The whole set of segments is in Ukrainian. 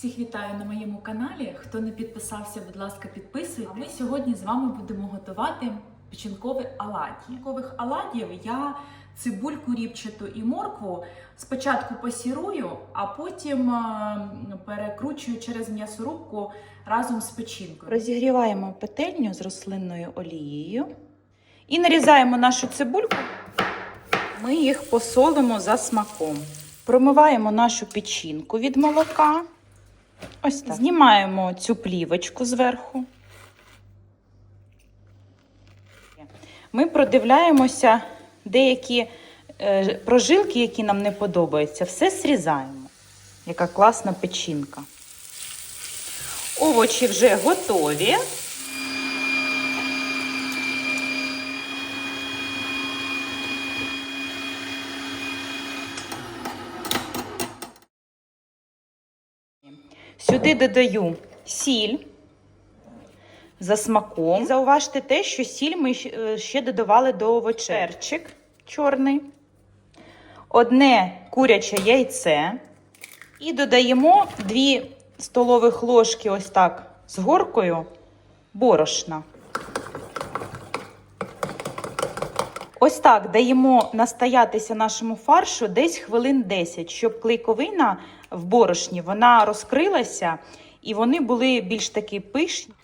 Всіх вітаю на моєму каналі. Хто не підписався, будь ласка, підписуйтесь. А ми сьогодні з вами будемо готувати печінкові оладі. Печінкових оладів я цибульку ріпчату і моркву спочатку пасірую, а потім е, перекручую через м'ясорубку разом з печінкою. Розігріваємо петельню з рослинною олією і нарізаємо нашу цибульку. Ми їх посолимо за смаком. Промиваємо нашу печінку від молока. Ось так. Знімаємо цю плівочку зверху. Ми продивляємося деякі е, прожилки, які нам не подобаються, все срізаємо. Яка класна печінка. Овочі вже готові. Сюди додаю сіль за смаком. І зауважте те, що сіль ми е, ще додавали до овочей. Перчик чорний, одне куряче яйце. І додаємо 2 столових ложки ось так з горкою борошна. Ось так даємо настоятися нашому фаршу десь хвилин 10, щоб клейковина в борошні вона розкрилася і вони були більш такі пишні.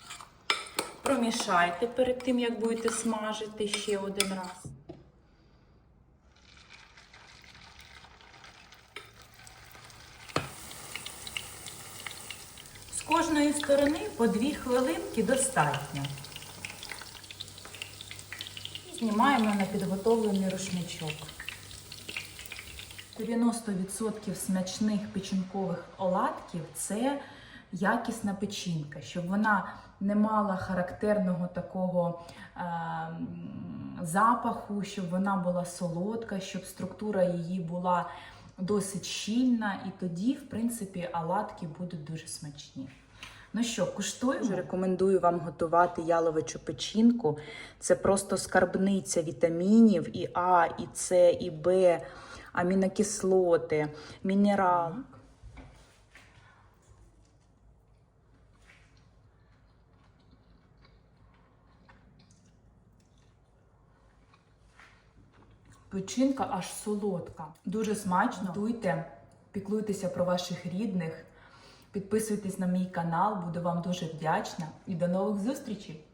Промішайте перед тим, як будете смажити ще один раз. З кожної сторони по 2 хвилинки достатньо. Знімаємо на підготовлений рушничок. 90% смачних печінкових оладків це якісна печінка, щоб вона не мала характерного такого е, запаху, щоб вона була солодка, щоб структура її була досить щільна, і тоді, в принципі, оладки будуть дуже смачні. Ну що, куштуємо? Дуже рекомендую вам готувати яловичу печінку. Це просто скарбниця вітамінів і А, і С, і Б, амінокислоти, мінерал. Печінка аж солодка. Дуже смачно. Готуйте, піклуйтеся про ваших рідних, підписуйтесь на мій канал, буду вам дуже вдячна і до нових зустрічей!